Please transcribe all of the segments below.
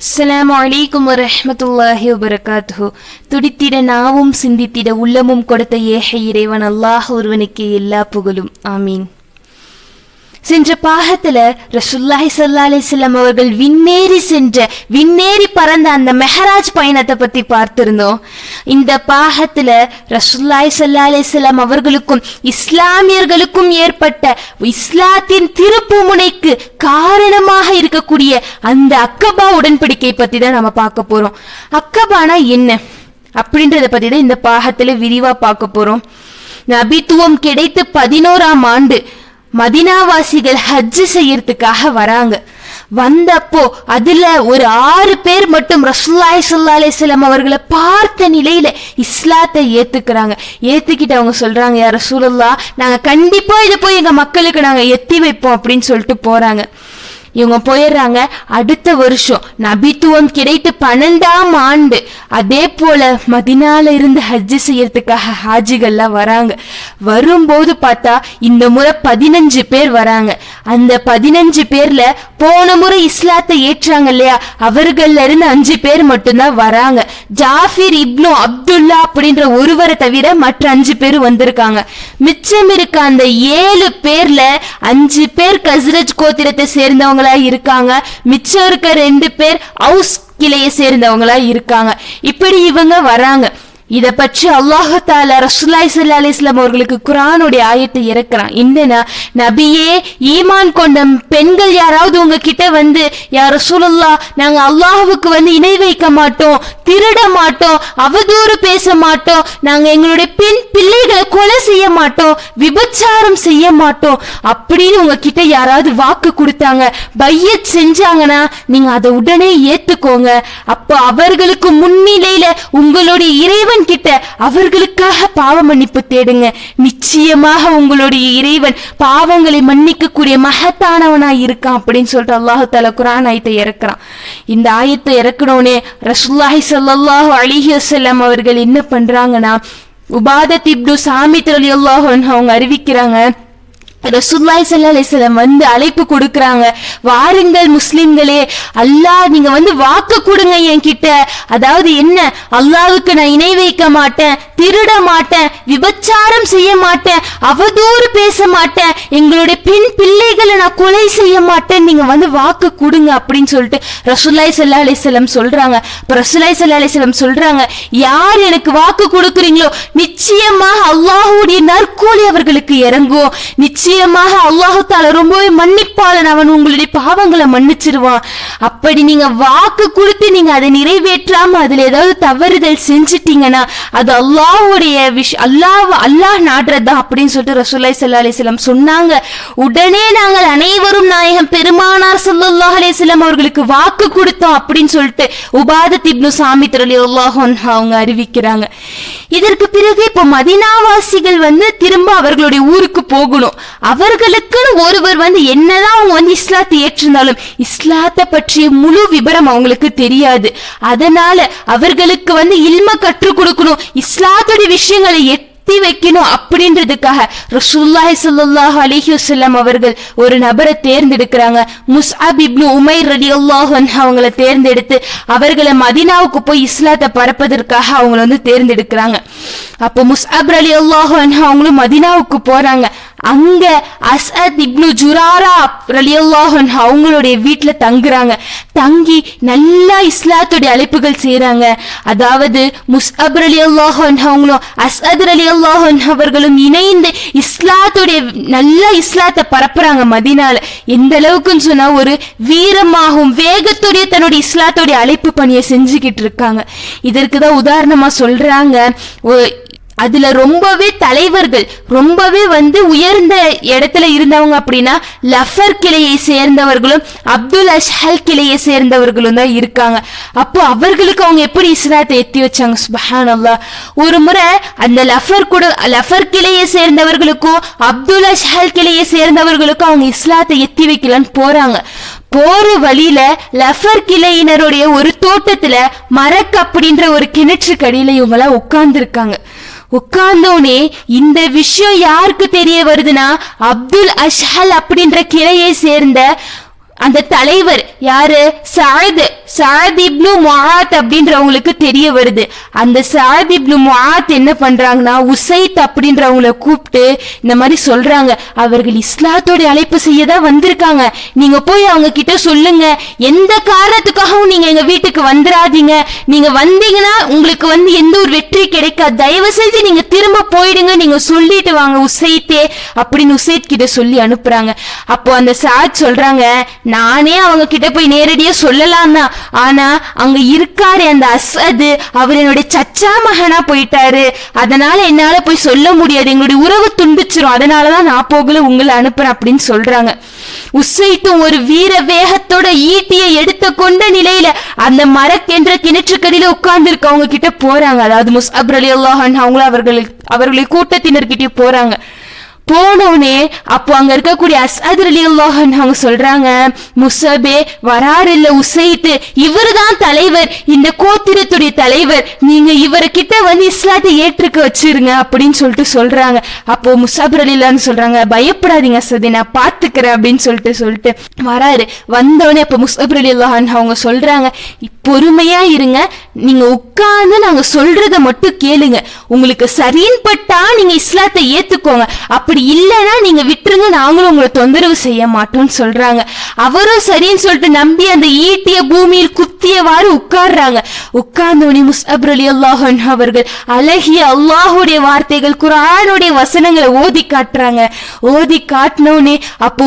அஸ்லாம் வலைக்கும் வரமத்துல்லாஹி வபரகாத்து துடித்திட நாவும் சிந்தித்திட உள்ளமும் கொடுத்த ஏக இறைவன் அல்லாஹ் ஒருவனுக்கு எல்லா புகழும். ஆமீன். சென்ற பாகத்துல ரசுல்லாஹி சல்லா அலைஹி அவர்கள் விண்ணேறி சென்ற விண்ணேறி பறந்த அந்த மெஹராஜ் பயணத்தை பத்தி பார்த்திருந்தோம். இந்த பாகத்துல ரசுல்லாஹி சல்லா அலைஹி அவர்களுக்கும் இஸ்லாமியர்களுக்கும் ஏற்பட்ட இஸ்லாத்தின் திருப்பு முனைக்கு காரணமாக இருக்கக்கூடிய அந்த அக்கபா உடன்படிக்கை பத்தி தான் நம்ம பார்க்க போறோம். அக்கபானா என்ன? அப்படின்றத பத்தி தான் இந்த பாகத்துல விரிவா பார்க்க போறோம். நபித்துவம் கிடைத்து பதினோராம் ஆண்டு மதினாவாசிகள் ஹஜ் செய்யறதுக்காக வராங்க. வந்தப்போ அதுல ஒரு ஆறு பேர் மட்டும் ரசுல்லாய் ஸல்லல்லாஹு அலைஹி அவர்களை பார்த்த நிலையில இஸ்லாத்தை ஏத்துக்கிறாங்க. ஏத்துக்கிட்டு அவங்க சொல்றாங்க யார் ரசூலுல்லாஹ் நாங்க கண்டிப்பா இதை போய் எங்க மக்களுக்கு நாங்க எத்தி வைப்போம் அப்படின்னு சொல்லிட்டு போறாங்க. இவங்க போயிடுறாங்க. அடுத்த வருஷம் நபித்துவம் கிடைத்து பன்னெண்டாம் ஆண்டு அதே போல மதினால இருந்து ஹஜ்ஜு செய்யறதுக்காக ஹாஜிகள்லாம் வராங்க. வரும்போது பார்த்தா இந்த முறை பதினஞ்சு பேர் வராங்க. அந்த பதினஞ்சு பேர்ல போன முறை இஸ்லாத்தை ஏற்றாங்க இல்லையா? அவர்கள்ல இருந்து அஞ்சு பேர் மட்டும்தான் வராங்க. ஜாஃபிர் இப்னு அப்துல்லா அப்படின்ற ஒருவரை தவிர மற்ற அஞ்சு பேர் வந்திருக்காங்க. மிச்சம் இருக்க அந்த ஏழு பேர்ல அஞ்சு பேர் கஸ்ரஜ் கோத்திரத்தை சேர்ந்தவங்க சேர்ந்தவங்களா இருக்காங்க. மிச்சம் இருக்க ரெண்டு பேர் ஹவுஸ் கிளையை சேர்ந்தவங்களா இருக்காங்க. இப்படி இவங்க வராங்க. இத பற்றி அல்லாஹு ரசூல்லாய் சல்லா ஸல்லல்லாஹு அவர்களுக்கு குரானுடைய ஆயத்தை இறக்குறான். என்னன்னா நபியே ஈமான் கொண்ட பெண்கள் யாராவது உங்க கிட்ட வந்து யார் ரசூலுல்லாஹ் நாங்க அல்லாஹுக்கு வந்து இணை வைக்க மாட்டோம் திருட மாட்டோம் அவதூறு பேச மாட்டோம் நாங்க எங்களுடைய பெண் பிள்ளைகளை கொலை செய்ய மாட்டோம் விபச்சாரம் செய்ய மாட்டோம் அப்படின்னு உங்க கிட்ட யாராவது வாக்கு கொடுத்தாங்க பைய செஞ்சாங்கன்னா நீங்க அதை உடனே ஏத்துக்கோங்க. அப்போ அவர்களுக்கு முன்னிலையில உங்களுடைய இறைவன் கிட்ட அவர்களுக்காக பாவ மன்னிப்பு தேடுங்க. நிச்சயமாக உங்களுடைய இறைவன் பாவங்களை மன்னிக்கக்கூடிய மகத்தானவனா இருக்கான் அப்படின்னு சொல்லிட்டு அல்லாஹு தால குரான் ஆயத்தை இறக்குறான். இந்த ஆயத்தை இறக்கணும்னே ரசுல்லாஹி ஸல்லல்லாஹு அலிஹி வசல்லாம் அவர்கள் என்ன பண்றாங்கன்னா உபாதத் இப்னு சாமித் ரலியல்லாஹு அல்லாஹ் அவங்க அறிவிக்கிறாங்க ரசூல்லாய் சல்லா அலைஹி வந்து அழைப்பு கொடுக்கறாங்க. வாருங்கள் முஸ்லிம்களே அல்லாஹ் நீங்க வந்து வாக்கு கொடுங்க என்கிட்ட. அதாவது என்ன? அல்லாவுக்கு நான் இணை வைக்க மாட்டேன் திருட மாட்டேன் விபச்சாரம் செய்ய மாட்டேன் அவதூறு பேச மாட்டேன் எங்களுடைய பெண் பிள்ளைகளை நான் கொலை செய்ய மாட்டேன் நீங்க வந்து வாக்கு கொடுங்க அப்படின்னு சொல்லிட்டு ரசூல்லாய் சல்லா அலைஹி சொல்றாங்க. அப்ப ரசூல்லாய் சல்லா அலைஹி சொல்றாங்க யார் எனக்கு வாக்கு கொடுக்குறீங்களோ நிச்சயமாக அல்லாஹுடைய நற்கூலி அவர்களுக்கு இறங்கும். நிச்சயமாக அல்லாஹு ரொம்பவே மன்னிப்பாளன். அவன் உங்களுடைய பாவங்களை மன்னிச்சிருவான். அப்படி நீங்க வாக்கு கொடுத்து நீங்க அதை நிறைவேற்றாம அதுல ஏதாவது தவறுதல் செஞ்சிட்டீங்கன்னா அது அல்லாஹ்வுடைய விஷ் அல்லாஹ் அல்லாஹ் நாடுறதா அப்படின்னு சொல்லிட்டு ரசூலுல்லாஹி ஸல்லல்லாஹு அலைஹி சொன்னாங்க. உடனே நாங்கள் அனைவரும் நாயகம் பெருமானார் ஸல்லல்லாஹு அலைஹி அவர்களுக்கு வாக்கு கொடுத்தோம் அப்படின்னு சொல்லிட்டு உபாத திப்னு சாமித் ரலியல்லாஹு அன்ஹு அவங்க அறிவிக்கிறாங்க. இதற்கு பிறகு இப்போ மதினாவாசிகள் வந்து திரும்ப அவர்களுடைய ஊருக்கு போகணும். அவர்களுக்குன்னு ஒருவர் வந்து என்னதான் அவங்க வந்து இஸ்லாத்தை ஏற்றிருந்தாலும் இஸ்லாத்தை பற்றிய முழு விபரம் அவங்களுக்கு தெரியாது. அதனால அவர்களுக்கு வந்து இல்ம கற்றுக் கொடுக்கணும். இஸ்லாத்துடைய விஷயங்களை எட்டு வைக்கணும் அப்படின்றதுக்காக ரசூல்லாஹி சல்லாஹ் அலிஹி வசல்லாம் அவர்கள் ஒரு நபரை தேர்ந்தெடுக்கிறாங்க. முஸ்அப் இப்னு உமைர் ரலி அல்லாஹ் அவங்கள தேர்ந்தெடுத்து அவர்களை மதீனாவுக்கு போய் இஸ்லாத்தை பரப்பதற்காக அவங்கள வந்து தேர்ந்தெடுக்கிறாங்க. அப்போ முஸ்அப் அலி அல்லாஹன் அவங்களும் மதீனாவுக்கு போறாங்க. அங்க அசத் இப்னு ஜுராரா ரலியல்லாஹன் அவங்களுடைய வீட்டுல தங்குறாங்க. தங்கி நல்லா இஸ்லாத்துடைய அழைப்புகள் செய்யறாங்க அதாவது முஸ்அப் ரலியல்லாஹு அன்ஹு அவங்களும் அஸ்அத் ரலியல்லாஹு அன்ஹு அவர்களும் இணைந்து இஸ்லாத்துடைய நல்ல இஸ்லாத்தை பரப்புறாங்க மதினால. எந்த அளவுக்குன்னு சொன்னா ஒரு வீரமாகவும் வேகத்துடைய தன்னுடைய இஸ்லாத்துடைய அழைப்பு பணியை செஞ்சுக்கிட்டு இருக்காங்க. இதற்கு தான் உதாரணமா சொல்றாங்க. அதுல ரொம்பவே தலைவர்கள் ரொம்பவே வந்து உயர்ந்த இடத்துல இருந்தவங்க அப்படின்னா லஃபர் கிளையை சேர்ந்தவர்களும் அப்துல் அஷ்ஹல் கிளையை சேர்ந்தவர்களும் தான் இருக்காங்க. அப்போ அவர்களுக்கு அவங்க எப்படி இஸ்லாத்தை எத்தி வச்சாங்க? சுபஹானல்லாஹ். ஒரு முறை அந்த லஃபர் கூட லஃபர் கிளையை சேர்ந்தவர்களுக்கும் அப்துல் அஷ்ஹல் கிளையை சேர்ந்தவர்களுக்கும் அவங்க இஸ்லாத்தை எத்தி வைக்கலான்னு போறாங்க. போற வழியில லஃபர் கிளையினருடைய ஒரு தோட்டத்துல மரக் அப்படின்ற ஒரு கிணற்றுக்கு கடியில இவங்களாம் உட்கார்ந்து இருக்காங்க உட்கார்ந்தோனே இந்த விஷயம் யாருக்கு தெரிய வருதுன்னா அப்துல் அஷ்ஹல் அப்படின்ற கிளையை சேர்ந்த அந்த தலைவர் யாரு? சாது சாதிப்னு இப்னு அப்படின்றவங்களுக்கு தெரிய வருது. அந்த சாதிப்னு இப்னு என்ன பண்றாங்கன்னா உசைத் அப்படின்றவங்கள கூப்பிட்டு இந்த மாதிரி சொல்றாங்க. அவர்கள் இஸ்லாத்தோட அழைப்பு செய்ய தான் வந்திருக்காங்க. நீங்க போய் அவங்க கிட்ட சொல்லுங்க. எந்த காரணத்துக்காகவும் நீங்க எங்க வீட்டுக்கு வந்துடாதீங்க நீங்க வந்தீங்கன்னா உங்களுக்கு வந்து எந்த ஒரு வெற்றி கிடைக்காது. தயவு செஞ்சு நீங்க திரும்ப போயிடுங்க. நீங்க சொல்லிட்டு வாங்க உசைத்தே அப்படின்னு உசைத் கிட்ட சொல்லி அனுப்புறாங்க. அப்போ அந்த சாத் சொல்றாங்க நானே அவங்க கிட்ட போய் நேரடியா சொல்லலாம் தான் ஆனா அங்க இருக்காரு அந்த அசது அவர் என்னுடைய சச்சா மகனா போயிட்டாரு. அதனால என்னால போய் சொல்ல முடியாது. எங்களுடைய உறவு துண்டிச்சிரும். அதனாலதான் நான் போகல உங்களை அனுப்புறேன் அப்படின்னு சொல்றாங்க. உசைத்தும் ஒரு வீர வேகத்தோட ஈட்டியை எடுத்து கொண்ட நிலையில அந்த மரக்கென்ற கிணற்றுக்கடியில உட்கார்ந்து இருக்கவங்க கிட்ட போறாங்க. அதாவது முஸ் அப்ரலி அல்லாஹன் அவங்கள அவர்களுக்கு அவர்களை கூட்டத்தினர்கிட்ட போறாங்க. போனோடனே அப்போ அங்க இருக்கக்கூடிய அஸ்அத் அலி அல்லாஹன் அவங்க சொல்றாங்க முசபே வராரு இல்ல உசைத்து இவர்தான் தலைவர். இந்த கோத்திரத்துடைய தலைவர். நீங்க இவரை கிட்ட வந்து இஸ்லாத்தை ஏற்றுக்க வச்சிருங்க அப்படின்னு சொல்லிட்டு சொல்றாங்க. அப்போ முசாபர் அலிலான்னு சொல்றாங்க பயப்படாதீங்க அசதி நான் பாத்துக்கிறேன் அப்படின்னு சொல்லிட்டு சொல்லிட்டு வராரு. வந்தோடனே அப்போ முசாபர் அலி அல்லாஹன் அவங்க சொல்றாங்க பொறுமையா இருங்க நீங்க உட்கார்ந்து நாங்க சொல்றத மட்டும் கேளுங்க. உங்களுக்கு சரின்னு பட்டா நீங்க இஸ்லாத்தை ஏத்துக்கோங்க. அப்படி இல்லைன்னா நீங்க விட்டுருங்க நாங்களும் உங்களை தொந்தரவு செய்ய மாட்டோம்னு சொல்றாங்க. அவரும் சரின்னு சொல்லிட்டு நம்பி அந்த ஈட்டிய பூமியில் குத்தியவாறு உட்கார்றாங்க. உட்கார்ந்தோனே முஸ்அப் அலி அல்லாஹன் அவர்கள் அழகிய அல்லாஹுடைய வார்த்தைகள் குரானுடைய வசனங்களை ஓதி காட்டுறாங்க. ஓதி காட்டினோடனே அப்போ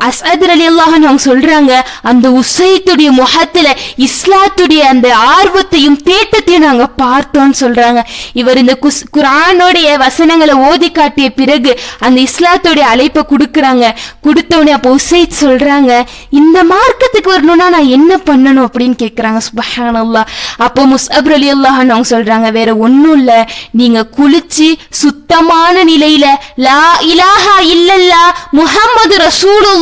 மு- அலி அல்லாஹன் அவங்க சொல்றாங்க அந்த உசைத்துடைய முகத்துல இஸ்லாத்துடைய அந்த ஆர்வத்தையும் தேட்டத்தையும் நாங்க பார்த்தோம்னு சொல்றாங்க. இவர் இந்த குஸ் குரானுடைய வசனங்களை ஓதி காட்டிய பிறகு அந்த இஸ்லாத்துடைய அழைப்பை கொடுக்குறாங்க. கொடுத்தோடனே அப்போ உசைத் சொல்றாங்க இந்த மார்க்கத்துக்கு வரணும்னா நான் என்ன பண்ணணும் அப்படின்னு கேட்குறாங்க சுபஹான் அல்லா அப்போ முஸ்அப் அலி அல்லாஹன் அவங்க சொல்றாங்க வேற ஒன்றும் இல்லை. நீங்க குளிச்சு சுத்தமான நிலையில லா இலாஹா இல்லல்லா முஹம்மது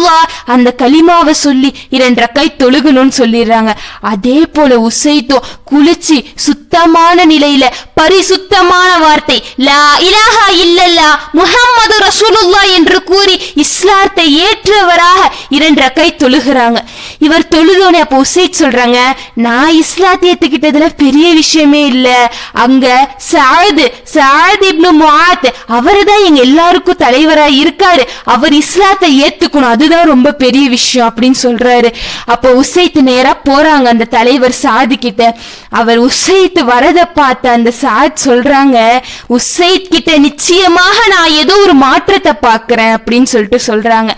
ரசூலுல்லாஹ் அந்த களிமாவை சொல்லி இரண்டு ரக்கை தொழுகணும்னு சொல்லிடுறாங்க. அதே போல உசைத்தோ குளிச்சு சுத்தமான நிலையில பரிசுத்தமான வார்த்தை லா இலாஹா இல்லல்லா முஹம்மது ரசூலுல்லா என்று கூறி இஸ்லாத்தை ஏற்றவராக இரண்டு ரக்கை தொழுகிறாங்க. இவர் தொழுதோனே அப்போ உசைத் சொல்றாங்க நான் இஸ்லாத்தை ஏத்துக்கிட்டதுல பெரிய விஷயமே இல்ல. அங்க சாது சாது இப்னு முஆத் அவர்தான் எங்க எல்லாருக்கும் தலைவரா இருக்காரு. அவர் இஸ்லாத்தை ஏத்துக்கணும் அதுதான் ரொம்ப பெரிய விஷயம் அப்படின்னு சொல்றாரு. அப்போ உசைத்து நேரா போறாங்க அந்த தலைவர் சாது கிட்ட. அவர் உசைத்து வரத பார்த்த அந்த சாத் சொல்றாங்க உசைத் கிட்ட நிச்சயமாக நான் ஏதோ ஒரு மாற்றத்தை பாக்குறேன் அப்படின்னு சொல்லிட்டு சொல்றாங்க.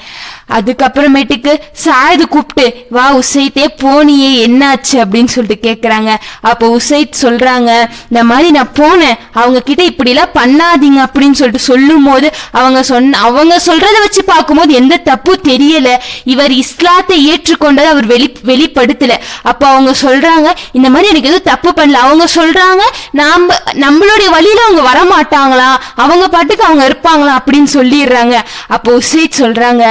அதுக்கப்புறமேட்டுக்கு சாயது கூப்பிட்டு வா உசைத்தே போனியே என்னாச்சு? அப்படின்னு சொல்லிட்டு கேட்குறாங்க அப்போ உசைத் சொல்கிறாங்க இந்த மாதிரி நான் போனேன். அவங்க கிட்ட இப்படிலாம் பண்ணாதீங்க அப்படின்னு சொல்லிட்டு சொல்லும் போது அவங்க சொன்ன அவங்க சொல்கிறத வச்சு பார்க்கும்போது எந்த தப்பும் தெரியல. இவர் இஸ்லாத்தை ஏற்றுக்கொண்டதை அவர் வெளி வெளிப்படுத்தல. அப்போ அவங்க சொல்றாங்க இந்த மாதிரி எனக்கு எதுவும் தப்பு பண்ணல. அவங்க சொல்றாங்க நாம் நம்மளுடைய வழியில அவங்க வரமாட்டாங்களா? அவங்க பாட்டுக்கு அவங்க இருப்பாங்களா? அப்படின்னு சொல்லிடுறாங்க. அப்போ உசைத் சொல்றாங்க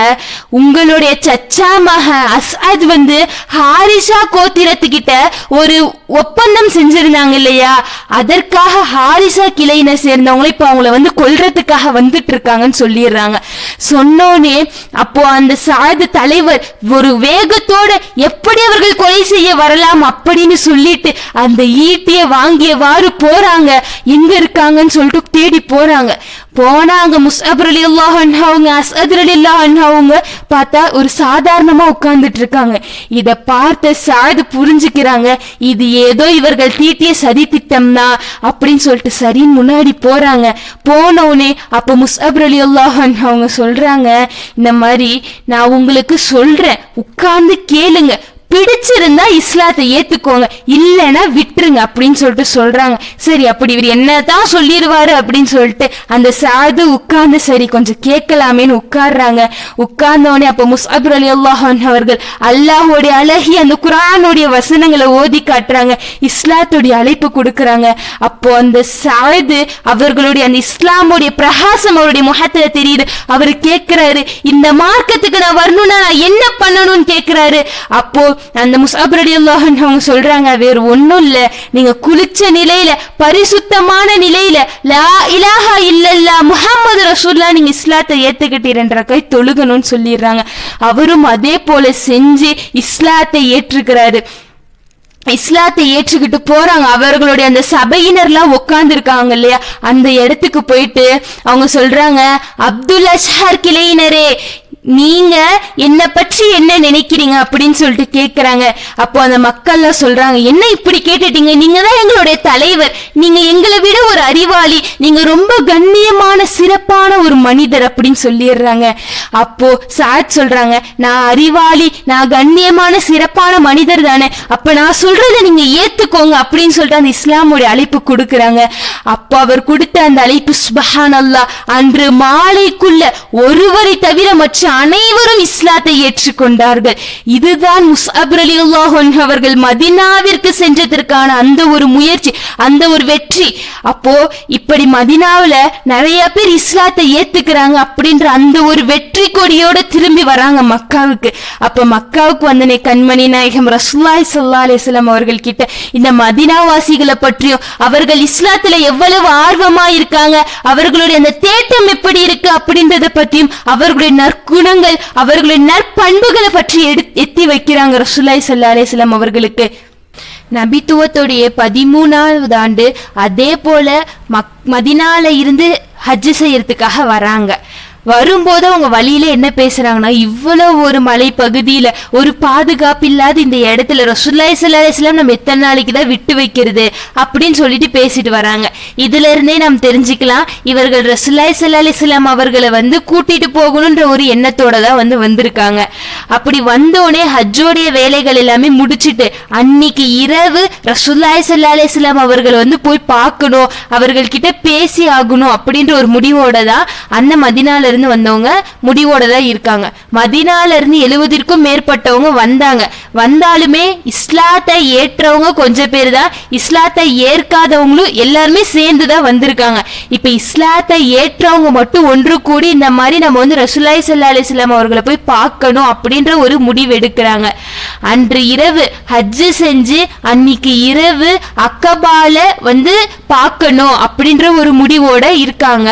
உங்களுடைய சச்சா மக அஸ்அத் வந்து ஹாரிஷா கோத்திரத்துக்கிட்ட ஒரு ஒப்பந்தம் செஞ்சிருந்தாங்க இல்லையா? அதற்காக ஹாரிஷா கிளையினை சேர்ந்தவங்களை இப்போ அவங்கள வந்து கொல்றதுக்காக வந்துட்டு இருக்காங்கன்னு சொல்லிடுறாங்க. சொன்னோனே அப்போ அந்த சாது தலைவர் ஒரு வேகத்தோட எப்படி அவர்கள் கொலை செய்ய வரலாம் அப்படின்னு சொல்லிட்டு அந்த ஈட்டிய வாங்கியவாறு போறாங்க. எங்க இருக்காங்கன்னு சொல்லிட்டு தேடி போறாங்க. போனாங்க முஸ்அபர் அலி அல்லாஹ் அவங்க அஸ்அத் அலி அல்லாஹ் அவங்க பார்த்தா ஒரு சாதாரணமா உட்கார்ந்துட்டு இருக்காங்க இத பார்த்த சாது புரிஞ்சுக்கிறாங்க இது ஏதோ இவர்கள் தீட்டிய சதி திட்டம் தான் அப்படின்னு சொல்லிட்டு சரின்னு முன்னாடி போறாங்க. போனவுடனே அப்ப முஸ்அப் அலி அல்லாஹ் அவங்க சொல்றாங்க இந்த மாதிரி நான் உங்களுக்கு சொல்றேன் உட்கார்ந்து கேளுங்க பிடிச்சிருந்தா இஸ்லாத்தை ஏத்துக்கோங்க இல்லைன்னா விட்டுருங்க அப்படின்னு சொல்லிட்டு சொல்றாங்க. சரி அப்படி இவர் என்னதான் சொல்லிடுவாரு அப்படின்னு சொல்லிட்டு அந்த சாது உட்கார்ந்து சரி கொஞ்சம் கேட்கலாமேன்னு உட்கார்றாங்க. உட்கார்ந்தோடனே அப்ப முஸ்அப் அலி அல்லாஹன் அவர்கள் அல்லாஹோடைய அழகி அந்த குரானுடைய வசனங்களை ஓதி காட்டுறாங்க. இஸ்லாத்துடைய அழைப்பு கொடுக்குறாங்க. அப்போ அந்த சாது அவர்களுடைய அந்த இஸ்லாமுடைய பிரகாசம் அவருடைய முகத்துல தெரியுது. அவர் கேட்கிறாரு இந்த மார்க்கத்துக்கு நான் வரணும்னா நான் என்ன பண்ணணும்னு கேட்கிறாரு. அப்போ அந்த முசாப் அல்லாஹன் அவங்க சொல்றாங்க வேறு ஒண்ணும் இல்ல. நீங்க குளிச்ச நிலையில பரிசுத்தமான நிலையில லா இலாஹா இல்லல்லா முஹம்மது ரசூல்லா நீங்க இஸ்லாத்தை ஏத்துக்கிட்டீரன்ற கை தொழுகணும்னு சொல்லிடுறாங்க. அவரும் அதே போல செஞ்சு இஸ்லாத்தை ஏற்றுக்கிறாரு. இஸ்லாத்தை ஏற்றுக்கிட்டு போறாங்க. அவர்களுடைய அந்த சபையினர்லாம் உட்கார்ந்து இருக்காங்க இல்லையா? அந்த இடத்துக்கு போயிட்டு அவங்க சொல்றாங்க அப்துல் அஷ்ஹர் கிளையினரே நீங்க என்ன பற்றி என்ன நினைக்கிறீங்க அப்படின்னு சொல்லிட்டு கேக்குறாங்க. அப்போ அந்த மக்கள்லாம் சொல்றாங்க என்ன இப்படி கேட்டுட்டீங்க? நீங்க தான் எங்களுடைய தலைவர். நீங்க எங்களை விட ஒரு அறிவாளி. நீங்க ரொம்ப கண்ணியமான சிறப்பான ஒரு மனிதர் அப்படின்னு சொல்லிடுறாங்க. அப்போ சாத் சொல்றாங்க நான் அறிவாளி நான் கண்ணியமான சிறப்பான மனிதர் தானே. அப்ப நான் சொல்றதை நீங்க ஏத்துக்கோங்க அப்படின்னு சொல்லிட்டு அந்த இஸ்லாமுடைய அழைப்பு கொடுக்கறாங்க. அப்போ அவர் கொடுத்த அந்த அழைப்பு சுபஹான் அன்று மாலைக்குள்ள ஒருவரை தவிர மற்ற அனைவரும் இஸ்லாத்தை ஏற்றுக்கொண்டார்கள். இதுதான் முஸ்அப் ரலியல்லாஹு அவர்கள் மதினாவிற்கு சென்றதற்கான அந்த ஒரு முயற்சி அந்த ஒரு வெற்றி. அப்போ இப்படி மதினாவில் நிறைய பேர் இஸ்லாத்தை ஏத்துக்கிறாங்க அப்படின்ற அந்த ஒரு வெற்றி கொடியோட திரும்பி வராங்க மக்காவுக்கு. அப்ப மக்காவுக்கு வந்தனே கண்மணி நாயகம் ரசூலுல்லாஹி சல்லா அலிஸ்லாம் அவர்கள் கிட்ட இந்த மதினாவாசிகளை பற்றியும் அவர்கள் இஸ்லாத்துல எவ்வளவு ஆர்வமா இருக்காங்க அவர்களுடைய அந்த தேட்டம் எப்படி இருக்கு அப்படின்றத பற்றியும் அவர்களுடைய குணங்கள் அவர்களின் நற்பண்புகளை பற்றி எடு எத்தி வைக்கிறாங்க ரசுல்லாய் சல்லா அலிஸ்லாம் அவர்களுக்கு. நபித்துவத்துடைய பதிமூணாவது ஆண்டு அதே போல மக் மதினால இருந்து ஹஜ் செய்யறதுக்காக வராங்க. வரும்போது அவங்க வழியில என்ன பேசுறாங்கன்னா இவ்வளவு ஒரு மலை பகுதியில ஒரு பாதுகாப்பு இல்லாத இந்த இடத்துல ரசூல்லாய் சல்லாஹ் நம்ம எத்தனை நாளைக்கு தான் விட்டு வைக்கிறது அப்படின்னு சொல்லிட்டு பேசிட்டு வராங்க. இதுல இருந்தே நாம் தெரிஞ்சுக்கலாம் இவர்கள் ரசூல்லாய் சல்லாஹ் அவர்களை வந்து கூட்டிட்டு போகணுன்ற ஒரு எண்ணத்தோட தான் வந்து வந்திருக்காங்க. அப்படி வந்தோடனே ஹஜ்ஜோடைய வேலைகள் எல்லாமே முடிச்சிட்டு அன்னைக்கு இரவு ரசூல்லாய் சல்லாஹ் அவர்களை வந்து போய் பார்க்கணும் அவர்கள் கிட்ட பேசி ஆகணும் அப்படின்ற ஒரு முடிவோட தான் அந்த மதினால இருந்து வந்தவங்க முடிவோட தான் இருக்காங்க. மதினால இருந்து எழுவதற்கும் மேற்பட்டவங்க வந்தாங்க. வந்தாலுமே இஸ்லாத்தை ஏற்றவங்க கொஞ்சம் பேர் தான் இஸ்லாத்தை ஏற்காதவங்களும் எல்லாருமே சேர்ந்து தான் வந்திருக்காங்க. இப்ப இஸ்லாத்தை ஏற்றவங்க மட்டும் ஒன்று கூடி இந்த மாதிரி நம்ம வந்து ரசுல்லாய் சல்லா அலிஸ்லாம் அவர்களை போய் பார்க்கணும் அப்படின்ற ஒரு முடிவு எடுக்கிறாங்க. அன்று இரவு ஹஜ்ஜு செஞ்சு அன்னைக்கு இரவு அக்கபால வந்து பார்க்கணும் அப்படின்ற ஒரு முடிவோட இருக்காங்க.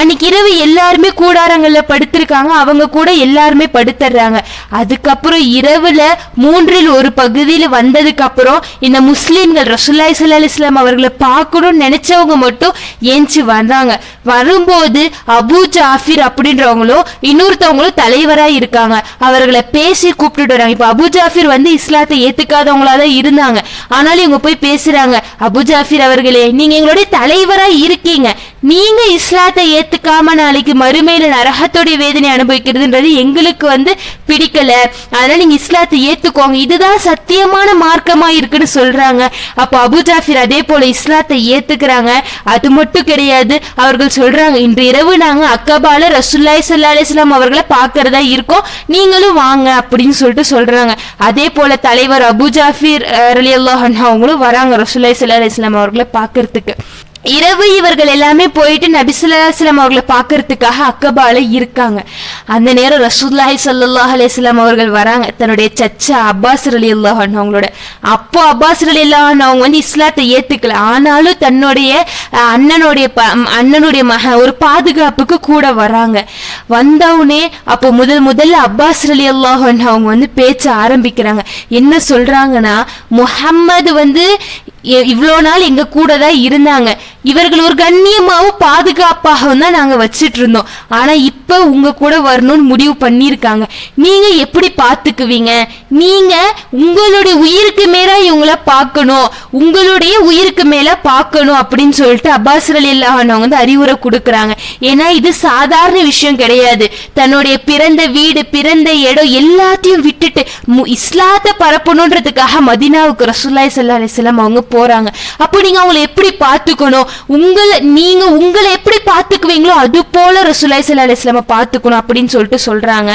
அன்னைக்கு இரவு எல்லாருமே கூட கூடாரங்கள்ல படுத்திருக்காங்க. அவங்க கூட எல்லாருமே படுத்துறாங்க அதுக்கப்புறம் இரவுல மூன்றில் ஒரு பகுதியில் வந்ததுக்கு அப்புறம் இந்த முஸ்லீம்கள் ரசூல்லாய் சல்லா இஸ்லாம் அவர்களை பார்க்கணும்னு நினைச்சவங்க மட்டும் ஏஞ்சி வந்தாங்க. வரும்போது அபு ஜாஃபிர் அப்படின்றவங்களும் இன்னொருத்தவங்களும் தலைவரா இருக்காங்க. அவர்களை பேசி கூப்பிட்டுட்டு வராங்க. இப்ப அபு ஜாஃபிர் வந்து இஸ்லாத்தை ஏத்துக்காதவங்களா தான் இருந்தாங்க. ஆனாலும் இவங்க போய் பேசுறாங்க. அபு ஜாஃபிர் அவர்களே நீங்க எங்களுடைய தலைவரா இருக்கீங்க. நீங்க இஸ்லாத்தை ஏத்துக்காம நாளைக்கு மறுமையில நரகத்தோடைய வேதனை அனுபவிக்கிறதுன்றது எங்களுக்கு வந்து பிடிக்கல. அதனால நீங்க இஸ்லாத்தை ஏத்துக்கோங்க. இதுதான் சத்தியமான மார்க்கமா இருக்குன்னு சொல்றாங்க. அப்போ அபு ஜாஃபிர் அதே போல இஸ்லாத்தை ஏத்துக்கிறாங்க. அது மட்டும் கிடையாது. அவர்கள் சொல்றாங்க இன்று இரவு நாங்க அக்கபால ரசுல்லாய் சல்லா அலிஸ்லாம் அவர்களை பார்க்கறதா இருக்கோம். நீங்களும் வாங்க அப்படின்னு சொல்லிட்டு சொல்றாங்க. அதே போல தலைவர் அபு ஜாஃபிர் அலி அல்லாஹ் அவங்களும் வராங்க ரசுல்லாய் சல்லா அலிஸ்லாம் அவர்களை பார்க்கறதுக்கு. இரவு இவர்கள் எல்லாமே போயிட்டு நபிசுல்லாஸ்லாம் அவர்களை பார்க்கறதுக்காக அக்கபால இருக்காங்க. அந்த நேரம் ரசூல்லாஹி சல்லாஹ் அலிஸ்லாம் அவர்கள் வராங்க. தன்னுடைய சச்சா அப்பாஸ் அலி அல்லாஹன் அவங்களோட. அப்போ அப்பாஸ் அலி அல்லாஹன் அவங்க வந்து இஸ்லாத்தை ஏத்துக்கல. ஆனாலும் தன்னுடைய அண்ணனுடைய ப- அண்ணனுடைய மக ஒரு பாதுகாப்புக்கு கூட வராங்க. வந்தவுடனே அப்போ முதல் முதல்ல அப்பாஸ் அலி அல்லாஹன் அவங்க வந்து பேச்ச ஆரம்பிக்கிறாங்க. என்ன சொல்றாங்கன்னா முஹம்மது வந்து இவ்வளோ நாள் எங்க கூட தான் இருந்தாங்க. இவர்கள் ஒரு கண்ணியமாவும் பாதுகாப்பாகவும் தான் நாங்க வச்சிட்டு இருந்தோம் ஆனா இப்ப உங்க கூட வரணும்னு முடிவு பண்ணியிருக்காங்க. நீங்க எப்படி பாத்துக்குவீங்க? நீங்க உங்களுடைய உயிருக்கு மேல இவங்கள பார்க்கணும் உங்களுடைய உயிருக்கு மேல பார்க்கணும் அப்படின்னு சொல்லிட்டு அப்பாஸ் அலி அவங்க வந்து அறிவுரை கொடுக்குறாங்க. ஏன்னா இது சாதாரண விஷயம் கிடையாது. தன்னுடைய பிறந்த வீடு பிறந்த இடம் எல்லாத்தையும் விட்டுட்டு மு- இஸ்லாத்தை பரப்பணுன்றதுக்காக மதீனாவுக்கு ரசூல்லாய் சல்லா அலிஸ்லாம் அவங்க போறாங்க. அப்போ நீங்க அவங்கள எப்படி பார்த்துக்கணும் உங்களை நீங்க உங்களை எப்படி பார்த்துக்குவீங்களோ அது போல ரசூலாய் சல்லா அலிஸ்லாம பார்த்துக்கணும் அப்படின்னு சொல்லிட்டு சொல்றாங்க.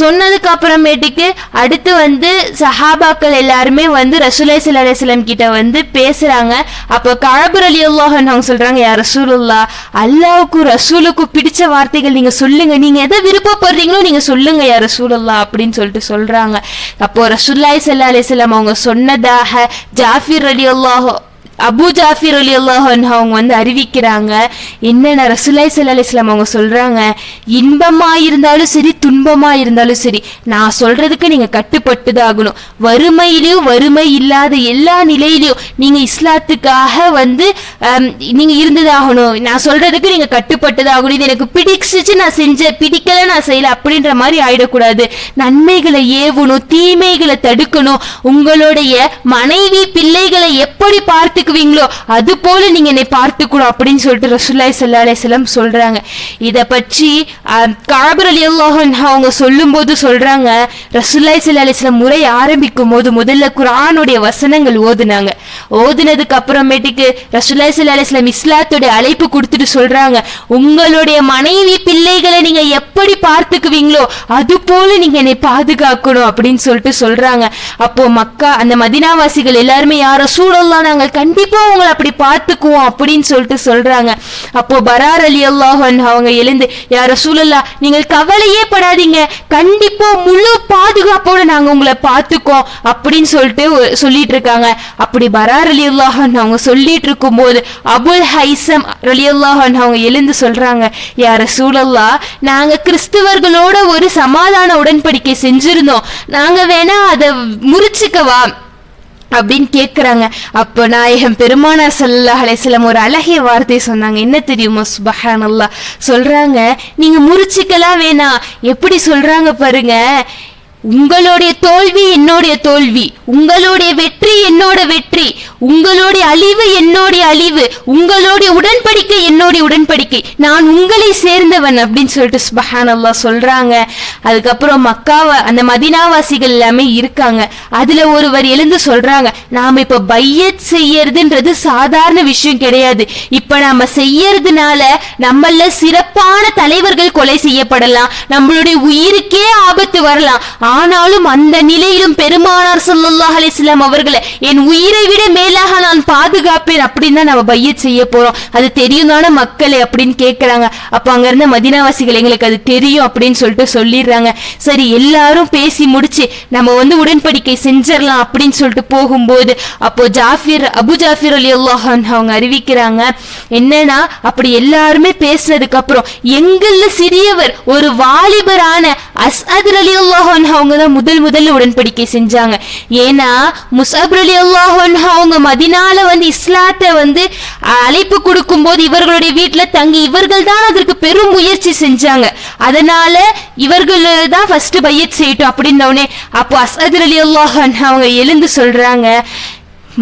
சொன்னதுக்கு அப்புறமேட்டுக்கு அடுத்து வந்து சஹாபாக்கள் எல்லாருமே வந்து ரசுலாய் சல்லா அலிஸ்லாம் கிட்ட வந்து பேசுறாங்க. அப்போ கழபர் அலி அல்லாஹன் அவங்க சொல்றாங்க யார் ரசூலுல்லா அல்லாவுக்கும் ரசூலுக்கும் பிடிச்ச வார்த்தைகள் நீங்க சொல்லுங்க. நீங்க எதை விருப்பப்படுறீங்களோ நீங்க சொல்லுங்க யார் ரசூலுல்லா அப்படின்னு சொல்லிட்டு சொல்றாங்க. அப்போ ரசூல்லாய் சல்லா அலிஸ்லாம் அவங்க சொன்னதாக ஜாஃபிர் அலி அல்லாஹ் அபு ஜாஃபிர் அலி அல்லாஹன் அவங்க வந்து அறிவிக்கிறாங்க என்னென்ன ரசுலாய் சல்லா அலிஸ்லாம் அவங்க சொல்றாங்க இன்பமா இருந்தாலும் சரி துன்பமா இருந்தாலும் சரி நான் சொல்றதுக்கு நீங்க கட்டுப்பட்டுதான் ஆகணும் வறுமையிலையும் வறுமை இல்லாத எல்லா நிலையிலையும் நீங்க இஸ்லாத்துக்காக வந்து ஹம், நீங்க இருந்ததாகணும். நான் சொல்றதுக்கு நீங்க கட்டுப்பட்டுதான் ஆகணும் இது எனக்கு பிடிச்சிச்சு நான் செஞ்ச பிடிக்கல நான் செய்யல அப்படின்ற மாதிரி ஆயிடக்கூடாது. நன்மைகளை ஏவணும் தீமைகளை தடுக்கணும். உங்களுடைய மனைவி பிள்ளைகளை எப்படி பார்த்து இருக்குவீங்களோ அது போல நீங்க என்னை பார்த்துக்கணும் அப்படின்னு சொல்லிட்டு ரசூல்லாய் சல்லா அலிஸ்லாம் சொல்றாங்க. இத பற்றி காபர் அலி அல்லாஹன் அவங்க சொல்லும்போது சொல்றாங்க ரசூல்லாய் சல்லா அலிஸ்லாம் முறை ஆரம்பிக்கும் போது முதல்ல குரானுடைய வசனங்கள் ஓதுனாங்க. ஓதுனதுக்கு அப்புறமேட்டுக்கு ரசூல்லாய் சல்லா அலிஸ்லாம் இஸ்லாத்துடைய அழைப்பு கொடுத்துட்டு சொல்றாங்க உங்களுடைய மனைவி பிள்ளைகளை நீங்க எப்படி பார்த்துக்குவீங்களோ அது போல நீங்க என்னை பாதுகாக்கணும் அப்படின்னு சொல்லிட்டு சொல்றாங்க. அப்போ மக்கா அந்த மதினாவாசிகள் எல்லாருமே யார சூழல்லாம் நாங்கள் கண்டிப்பா உங்களை அப்படி பார்த்துக்குவோம் அப்படின்னு சொல்லிட்டு சொல்றாங்க. அப்போ பரார் அலி அல்லாஹன் அவங்க எழுந்து யார சூழல்லா நீங்கள் கவலையே படாதீங்க. கண்டிப்பா முழு பாதுகாப்போட நாங்க உங்களை பார்த்துக்கோம் அப்படின்னு சொல்லிட்டு சொல்லிட்டு இருக்காங்க. அப்படி பரார் அலி அல்லாஹன் அவங்க சொல்லிட்டு இருக்கும்போது அபுல் ஹைசம் அலி அல்லாஹன் அவங்க எழுந்து சொல்றாங்க யார சூழல்லா நாங்க கிறிஸ்துவர்களோட ஒரு சமாதான உடன்படிக்கை செஞ்சிருந்தோம். நாங்க வேணா அதை முறிச்சுக்கவா? அப்படின்னு கேட்குறாங்க அப்போ நாயகம் பெருமானா சல்லா அலைஹி ஒரு அழகிய வார்த்தை சொன்னாங்க. என்ன தெரியுமா? சுபஹானல்லா சொல்றாங்க நீங்க முறிச்சுக்கலாம் வேணாம். எப்படி சொல்றாங்க பாருங்க உங்களுடைய தோல்வி என்னுடைய தோல்வி. உங்களுடைய வெற்றி என்னோட வெற்றி. உங்களுடைய அழிவு என்னுடைய அழிவு. உங்களுடைய உடன்படிக்கை என்னுடைய உடன்படிக்கை. நான் உங்களை சேர்ந்தவன் அப்படின்னு சொல்லிட்டு சுபஹான் அல்லா சொல்றாங்க. அதுக்கப்புறம் மக்காவை அந்த மதினாவாசிகள் எல்லாமே இருக்காங்க. அதுல ஒருவர் எழுந்து சொல்றாங்க நாம இப்ப பையத் செய்யறதுன்றது சாதாரண விஷயம் கிடையாது. இப்ப நாம செய்யறதுனால நம்மள சிறப்பான தலைவர்கள் கொலை செய்யப்படலாம். நம்மளுடைய உயிருக்கே ஆபத்து வரலாம். ஆனாலும் அந்த நிலையிலும் பெருமானார் ஸல்லல்லாஹு அலிஸ்லாம் அவர்களை என் உயிரை விட மேலாக நான் பாதுகாப்பேன் அப்படின்னு தான் நம்ம பைய செய்ய போறோம். அது தெரியும் தானே மக்களே அப்படின்னு கேட்கறாங்க அப்ப அங்க இருந்த மதினாவாசிகள் எங்களுக்கு அது தெரியும் அப்படின்னு சொல்லிட்டு சொல்லிடுறாங்க. சரி எல்லாரும் பேசி முடிச்சு நம்ம வந்து உடன்படிக்கை செஞ்சிடலாம் அப்படின்னு சொல்லிட்டு போகும்போது அப்போ ஜாஃபிர் அபு ஜாஃபிர் அலி அவங்க அறிவிக்கிறாங்க என்னன்னா அப்படி எல்லாருமே பேசினதுக்கு அப்புறம் எங்கள்ல சிறியவர் ஒரு வாலிபரான அஸ்அத் அலி அல்லாஹன் அவங்க தான் முதல் முதல்ல உடன்படிக்கை செஞ்சாங்க. ஏன்னா முசாப் அலி அல்லாஹன் அவங்க மதினால வந்து இஸ்லாத்தை வந்து அழைப்பு கொடுக்கும்போது இவர்களுடைய வீட்டில் தங்கி இவர்கள் தான் அதற்கு பெரும் முயற்சி செஞ்சாங்க. அதனால இவர்கள் தான் ஃபர்ஸ்ட் பையத் செய்யட்டும் அப்படின்னோடனே அப்போ அசதர் அலி அல்லாஹன் அவங்க எழுந்து சொல்றாங்க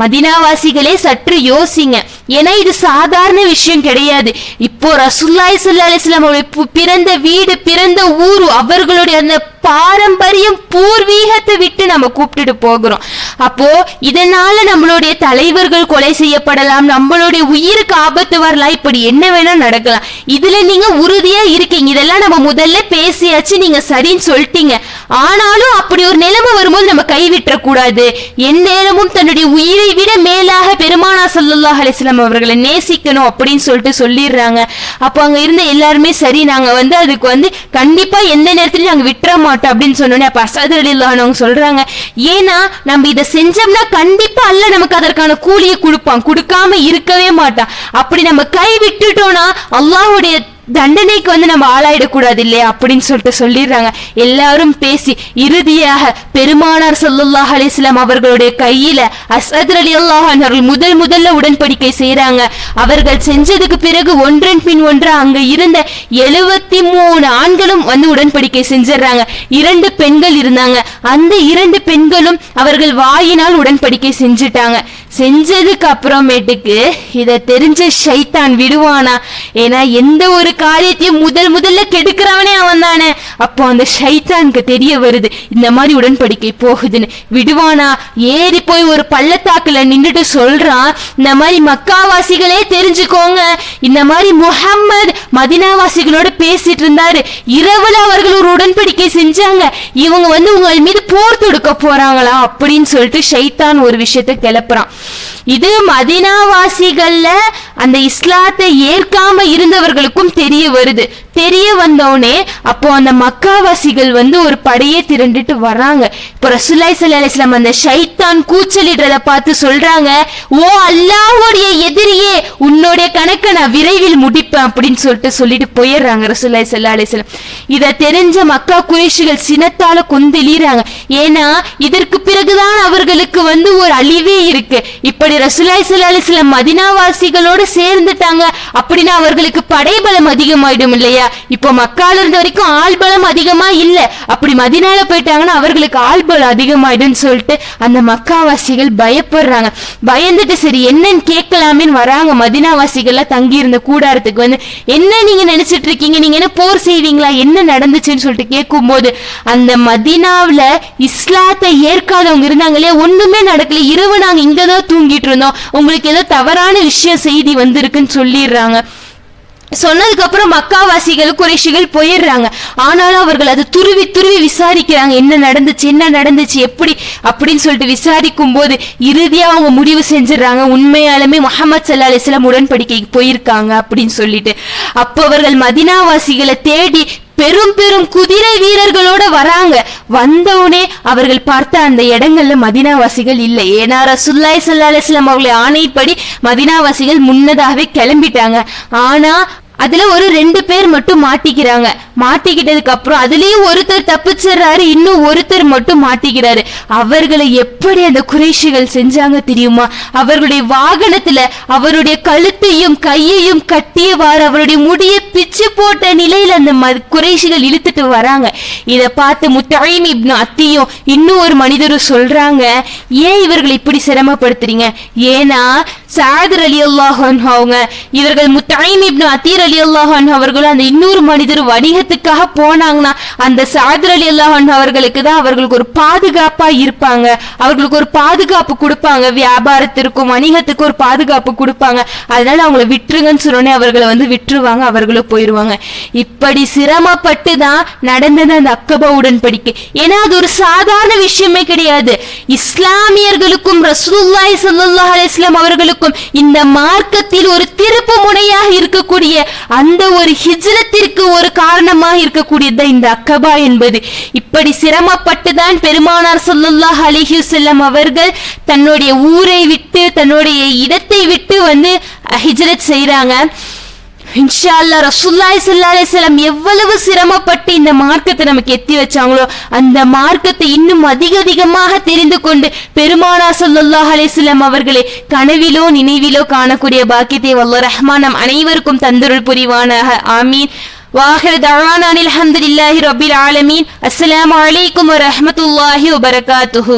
மதினாவாசிகளே சற்று யோசிங்க. ஏன்னா இது சாதாரண விஷயம் கிடையாது. இப்போ ரசுல்லாய் சல்லாஸ்லாம் அலிஸ்லாம் பிறந்த வீடு பிறந்த ஊர் அவர்களுடைய அந்த பாரம்பரியம் பூர்வீகத்தை விட்டு நம்ம கூப்பிட்டுட்டு போகிறோம். அப்போ இதனால நம்மளுடைய தலைவர்கள் கொலை செய்யப்படலாம் நம்மளுடைய உயிருக்கு ஆபத்து வரலாம் இப்படி என்ன வேணா நடக்கலாம். இதுல நீங்க உறுதியா இருக்கீங்க. இதெல்லாம் நம்ம முதல்ல பேசியாச்சு நீங்க சரின்னு சொல்லிட்டீங்க. ஆனாலும் அப்படி ஒரு நிலைமை வரும்போது நம்ம கைவிட்டக்கூடாது. எந்நேரமும் தன்னுடைய உயிரை விட மேலாக பெருமானா ஸல்லல்லாஹு அலிஸ்லாம் நம்ம அவர்களை நேசிக்கணும் அப்படின்னு சொல்லிட்டு சொல்லிடுறாங்க. அப்போ அங்க இருந்த எல்லாருமே சரி நாங்க வந்து அதுக்கு வந்து கண்டிப்பா எந்த நேரத்துலையும் நாங்கள் விட்டுற மாட்டோம் அப்படின்னு சொன்னோன்னே அப்ப அசாது அவங்க சொல்றாங்க. ஏன்னா நம்ம இதை செஞ்சோம்னா கண்டிப்பா அல்ல நமக்கு அதற்கான கூலியை கொடுப்பான். கொடுக்காம இருக்கவே மாட்டான். அப்படி நம்ம கை விட்டுட்டோம்னா அல்லாஹுடைய தண்டனைக்கு வந்து நம்ம ஆளாயிடக்கூடாது இல்லையா அப்படின்னு சொல்லிட்டு சொல்லிடுறாங்க. எல்லாரும் பேசி இறுதியாக பெருமானார் சொல்லுல்லாஹ் அலிஸ்லாம் அவர்களுடைய கையில அஸ்அத் அலி அவர்கள் முதல் முதல்ல உடன்படிக்கை செய்யறாங்க அவர்கள் செஞ்சதுக்கு பிறகு ஒன்றன் பின் ஒன்றா அங்க இருந்த எழுவத்தி மூணு ஆண்களும் வந்து உடன்படிக்கை செஞ்சிடறாங்க. இரண்டு பெண்கள் இருந்தாங்க. அந்த இரண்டு பெண்களும் அவர்கள் வாயினால் உடன்படிக்கை செஞ்சுட்டாங்க. செஞ்சதுக்கு அப்புறமேட்டுக்கு இதை தெரிஞ்ச ஷைத்தான் விடுவானா? ஏன்னா எந்த ஒரு காரியத்தையும் முதல் முதல்ல கெடுக்கிறவனே அவன் தானே. அப்போ அந்த ஷைத்தானுக்கு தெரிய வருது இந்த மாதிரி உடன்படிக்கை போகுதுன்னு. விடுவானா? ஏறி போய் ஒரு பள்ளத்தாக்குல நின்றுட்டு சொல்றான் இந்த மாதிரி மக்காவாசிகளே தெரிஞ்சுக்கோங்க. இந்த மாதிரி முஹம்மது மதினாவாசிகளோட பேசிட்டு இருந்தாரு. இரவுல அவர்கள் ஒரு உடன்படிக்கை செஞ்சாங்க. இவங்க வந்து உங்கள் மீது போர் தொடுக்க போறாங்களா அப்படின்னு சொல்லிட்டு ஷைத்தான் ஒரு விஷயத்தை கிளப்புறான். இது மதினாவாசிகள்ல அந்த இஸ்லாத்தை ஏற்காம இருந்தவர்களுக்கும் தெரிய வருது. தெரிய வந்தோடனே அப்போ அந்த மக்காவாசிகள் வந்து ஒரு படையே திரண்டுட்டு வராங்க இப்போ ரசுல்லாய் சல்லா அந்த ஷைத்தான் கூச்சலிடுறத பார்த்து சொல்றாங்க ஓ அல்லாவுடைய எதிரியே உன்னுடைய கணக்கை நான் விரைவில் முடிப்பேன் அப்படின்னு சொல்லிட்டு சொல்லிட்டு போயிடுறாங்க ரசுல்லாய் சல்லா அலிஸ்லாம் இதை தெரிஞ்ச மக்கா குறைஷிகள் சினத்தால கொந்தெளிறாங்க ஏன்னா இதற்கு பிறகுதான் அவர்களுக்கு வந்து ஒரு அழிவே இருக்கு. இப்படி ரசுல்லாய் சல்லா அலிஸ்லாம் சேர்ந்துட்டாங்க அப்படின்னா அவர்களுக்கு படைபலம் அதிகமாயிடும் இல்லையா? இப்போ மக்கால இருந்த வரைக்கும் ஆள் பலம் அதிகமா இல்ல. அப்படி மதினால போயிட்டாங்கன்னா அவர்களுக்கு ஆள் பலம் அதிகமாயிடும்னு சொல்லிட்டு அந்த மக்காவாசிகள் பயப்படுறாங்க. பயந்துட்டு சரி என்னன்னு கேட்கலாமேன்னு வராங்க. மதினாவாசிகள்லாம் தங்கி இருந்த கூடாரத்துக்கு வந்து என்ன நீங்க நினைச்சிட்டு இருக்கீங்க நீங்க என்ன போர் செய்வீங்களா? என்ன நடந்துச்சுன்னு சொல்லிட்டு கேட்கும் போது அந்த மதினாவில இஸ்லாத்தை ஏற்காதவங்க இருந்தாங்க இல்லையா? ஒண்ணுமே நடக்கல. இரவு நாங்க இங்கதான் தூங்கிட்டு இருந்தோம். உங்களுக்கு ஏதோ தவறான விஷயம் செய்தி வந்திருக்குன்னு சொல்லிடுறாங்க. சொன்னதுக்கு அப்புறம் மக்காவாசிகள் குறைஷிகள் போயிடுறாங்க. ஆனாலும் அவர்கள் அது துருவி துருவி விசாரிக்கிறாங்க. என்ன நடந்துச்சு என்ன நடந்துச்சு எப்படி அப்படின்னு சொல்லிட்டு விசாரிக்கும் போது இறுதியா அவங்க முடிவு செஞ்சிடறாங்க. உண்மையாலுமே முகமது சல்லா அலிஸ்லாம் உடன்படிக்கைக்கு போயிருக்காங்க அப்படின்னு சொல்லிட்டு. அப்போ அவர்கள் மதினாவாசிகளை தேடி பெரும் பெரும் குதிரை வீரர்களோட வராங்க. வந்தவுடனே அவர்கள் பார்த்த அந்த இடங்கள்ல மதினாவாசிகள் இல்லை. ஏன்னா ரசுல்லாய் சல்லா அலிஸ்லாம் அவர்களை ஆணைப்படி மதினாவாசிகள் முன்னதாகவே கிளம்பிட்டாங்க. ஆனா அதுல ஒரு ரெண்டு பேர் மட்டும் மாட்டிக்கிறாங்க. மாட்டிக்கிட்டதுக்கு அப்புறம் அதுலயும் ஒருத்தர் தப்பிச்சிடுறாரு இன்னும் ஒருத்தர் மட்டும் மாட்டிக்கிறாரு. அவர்களை எப்படி அந்த குறைஷிகள் செஞ்சாங்க தெரியுமா? அவர்களுடைய வாகனத்துல அவருடைய கழுத்தையும் கையையும் கட்டியவாறு அவருடைய முடியை பிச்சு போட்ட நிலையில அந்த ம- குறைஷிகள் இழுத்துட்டு வராங்க. இத பார்த்து முத்தாயிம் இப்னு அத்தியும் இன்னும் ஒரு மனிதரும் சொல்றாங்க ஏன் இவர்களை இப்படி சிரமப்படுத்துறீங்க? ஏன்னா சாதர் அலி அல்லாஹன் அவங்க. இவர்கள் முத்தாயிம் இப்னு அத்தீர் அலி அல்லாஹன் அவர்களும் அந்த இன்னொரு மனிதர் வணிகத்துக்காக போனாங்கன்னா அந்த சாதர் அலி அல்லாஹன் அவர்களுக்கு தான் அவர்களுக்கு ஒரு பாதுகாப்பா இருப்பாங்க. அவர்களுக்கு ஒரு பாதுகாப்பு கொடுப்பாங்க. வியாபாரத்திற்கும் வணிகத்துக்கும் ஒரு பாதுகாப்பு கொடுப்பாங்க. அதனால அவங்கள விட்டுருங்கன்னு சொன்னோடனே அவர்களை வந்து விட்டுருவாங்க அவர்களும் போயிருவாங்க. இப்படி சிரமப்பட்டு தான் நடந்தது அந்த அக்கபா உடன்படிக்கை. ஏன்னா அது ஒரு சாதாரண விஷயமே கிடையாது. இஸ்லாமியர்களுக்கும் ரசூல்லாய் ஸல்லல்லாஹு அலிஸ்லாம் அவர்களுக்கும் இருக்கும். இந்த மார்க்கத்தில் ஒரு திருப்பு முனையாக இருக்கக்கூடிய அந்த ஒரு ஹிஜ்ரத்திற்கு ஒரு காரணமாக இருக்கக்கூடியது இந்த அக்கபா என்பது. இப்படி சிரமப்பட்டு தான் பெருமானார் சொல்லுல்லாஹ் அலிஹி செல்லம் அவர்கள் தன்னுடைய ஊரை விட்டு தன்னுடைய இடத்தை விட்டு வந்து ஹிஜ்ரத் செய்கிறாங்க இன்ஷா அல்லாஹ் ரசூலுல்லாஹி ஸல்லல்லாஹு எவ்வளவு சிரமப்பட்டு இந்த மார்க்கத்தை நமக்கு எத்தி வச்சாங்களோ அந்த மார்க்கத்தை இன்னும் அதிக அதிகமாக தெரிந்து கொண்டு பெருமானா ஸல்லல்லாஹு அலைஹி வஸல்லம் அவர்களை கனவிலோ நினைவிலோ காணக்கூடிய பாக்கியத்தை வல்ல ரஹ்மான் நம் அனைவருக்கும் தந்தருள் புரிவானாக. ஆமீன். வாஹிர் தவானா அல்ஹம்துலில்லாஹி ரபில் ஆலமீன். அஸ்லாம் அலைக்கும் வரமத்துல்லாஹி வபரகாத்துஹு